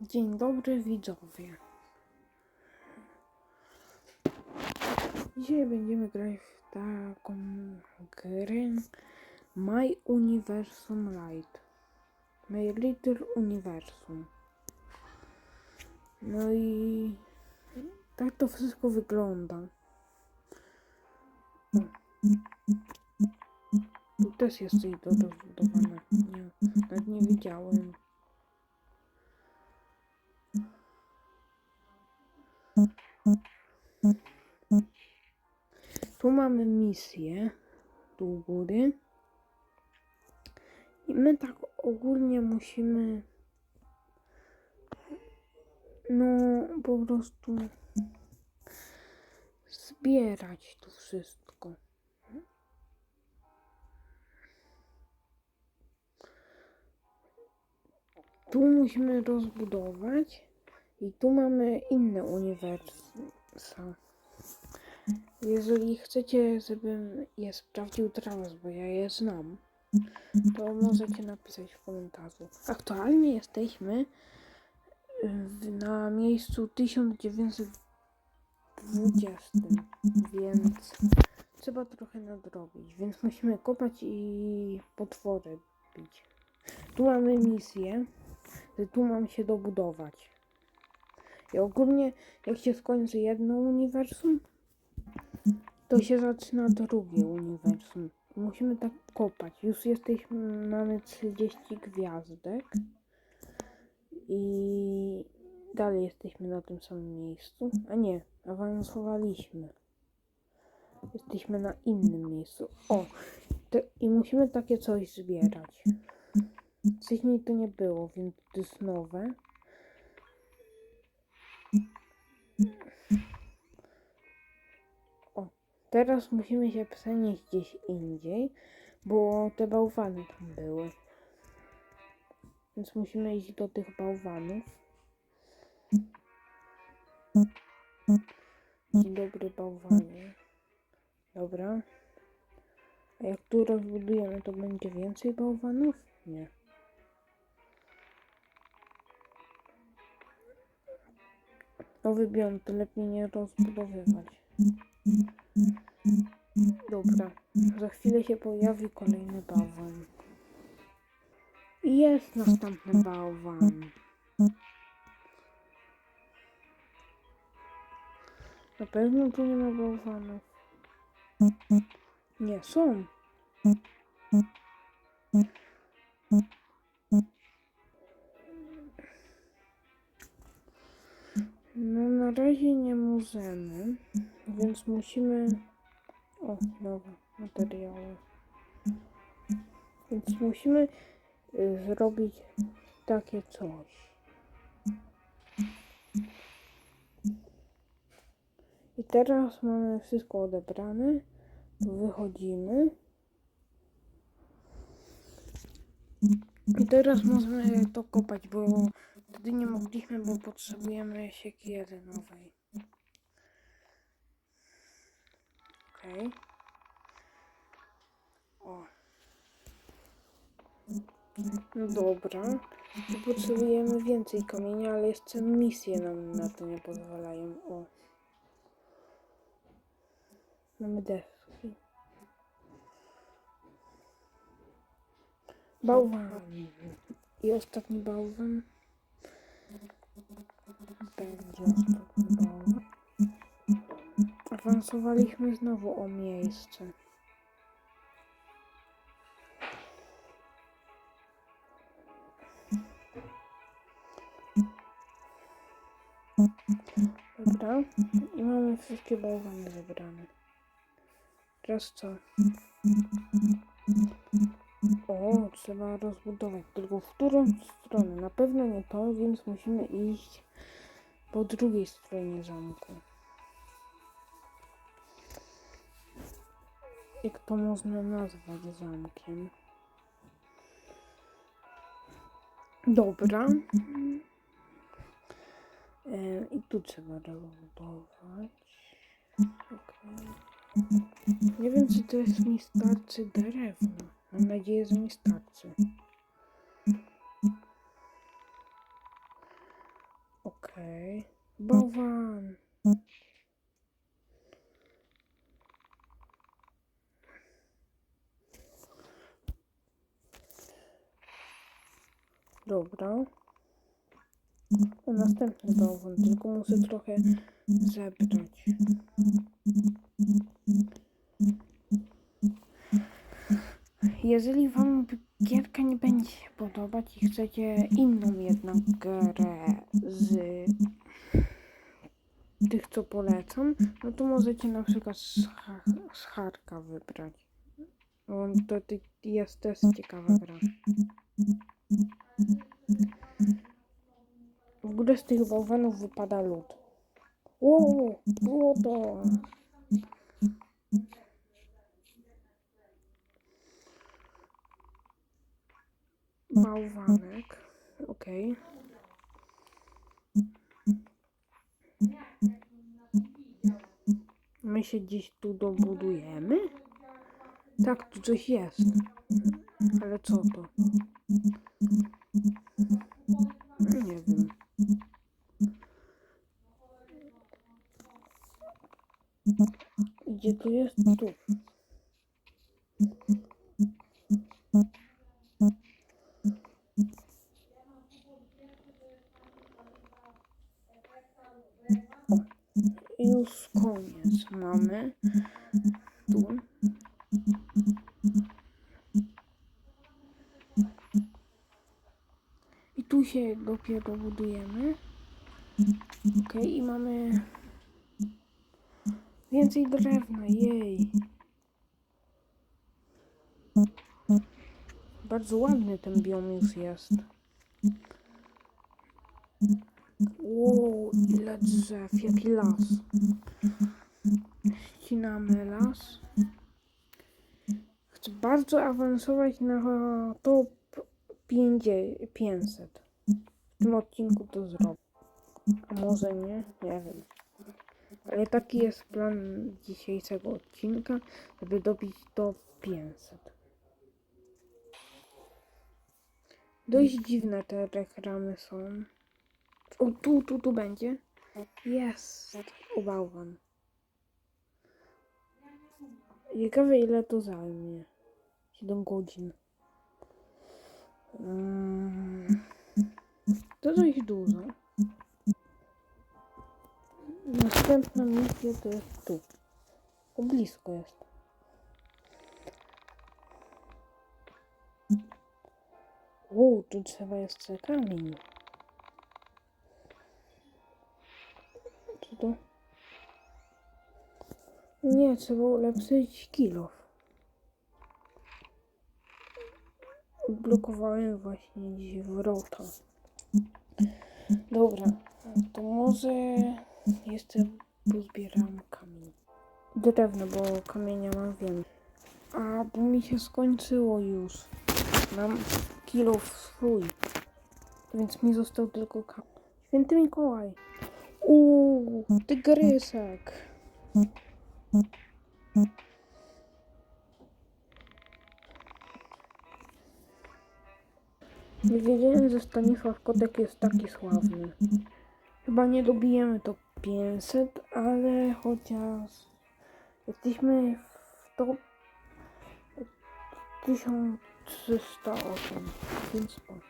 Dzień dobry widzowie. Dzisiaj będziemy grać w taką grę My Universum Light. My Little Universum. No i tak to wszystko wygląda. Tu też jest coś do rozbudowane. Nie, nawet nie wiedziałem. Tu mamy misję, tu góry. I my tak ogólnie musimy, no po prostu zbierać tu wszystko. Tu musimy rozbudować i tu mamy inne uniwersa. Jeżeli chcecie, żebym je sprawdził teraz, bo ja je znam, to możecie napisać w komentarzu. Aktualnie jesteśmy na miejscu 1920, więc trzeba trochę nadrobić, więc musimy kopać i potwory bić. Tu mamy misję, że tu mam się dobudować. I ogólnie, jak się skończy jedno uniwersum, to się zaczyna drugie uniwersum. Musimy tak kopać. Już jesteśmy, mamy 30 gwiazdek. I dalej jesteśmy na tym samym miejscu. A nie, awansowaliśmy. Jesteśmy na innym miejscu. O! To, I musimy takie coś zbierać. Wcześniej to nie było, więc to jest nowe. O, teraz musimy się przenieść gdzieś indziej, bo te bałwany tam były. Więc musimy iść do tych bałwanów. Dzień dobry, bałwanie. Dobra. A jak tu rozbudujemy, to będzie więcej bałwanów? Nie. Nowy biom, to lepiej nie rozbudowywać. Dobra, za chwilę się pojawi kolejny bałwan. I jest następny bałwan. Na pewno tu nie ma bałwanów. Nie, są. No na razie nie możemy, więc musimy... O, nowe materiały. Więc musimy y, zrobić takie coś. I teraz mamy wszystko odebrane. Wychodzimy. I teraz możemy to kopać, bo wtedy nie mogliśmy, bo potrzebujemy siekiery nowej. Okej. O. No dobra. Tu potrzebujemy więcej kamienia, ale jeszcze misje nam na to nie pozwalają. O. Mamy deski. Bałwan. I ostatni bałwan. Będzie ostatni bałwan. Awansowaliśmy znowu o miejsce. Dobra. I mamy wszystkie bałwany zebrane. Teraz co? O, trzeba rozbudować. Tylko w którą stronę? Na pewno nie to, więc musimy iść po drugiej stronie zamku. Jak to można nazwać zamkiem? Dobra. E, I tu trzeba rozbudować. Okej. Nie wiem, czy to jest mi starczy drewno. Mam nadzieję, że mi starczy. Okej. Bałwan. Dobra. Następny bałwan, tylko muszę trochę zebrać. Jeżeli wam gierka nie będzie się podobać i chcecie inną jednak grę z tych, co polecam, no to możecie na przykład z, wybrać. Bo to jest też ciekawa gra. W ogóle z tych bałwanów wypada lód. Wow, złoto! Bałwanek. Okej. My się gdzieś tu dobudujemy? Tak, tu coś jest. Ale co to? Nie wiem. Gdzie tu jest? Tu. I już koniec mamy. Tu. I tu się dopiero budujemy. Ok, i mamy więcej drewna, jej. Bardzo ładny ten biom już jest. Wow, ile drzew, jaki las. Ścinamy las. Chcę bardzo awansować na top 50 500. W tym odcinku to zrobię. A może nie? Nie wiem. Ale taki jest plan dzisiejszego odcinka, żeby dobić do 500. Dość dziwne te reklamy są. O, tu, tu, tu będzie. Jest. O, bałwan. Ciekawe ile to zajmie. 7 godzin. Mm. To dość dużo. Następna misja to jest tu. O blisko jest. O, tu trzeba jeszcze kamień. Co to? Nie, trzeba ulepszyć kilof. Blokowałem właśnie dziś wrota. Dobra, to może jeszcze pozbieram kamień. Drewno, bo kamienia mam wiem. A, bo mi się skończyło już. Mam kilo swój. Więc mi został tylko kamień. Święty Mikołaj. Uuu, tygrysek. Nie wiedziałem, że Stanisław Kotek jest taki sławny. Chyba nie dobijemy to 500, ale chociaż jesteśmy w top 1308, więc o.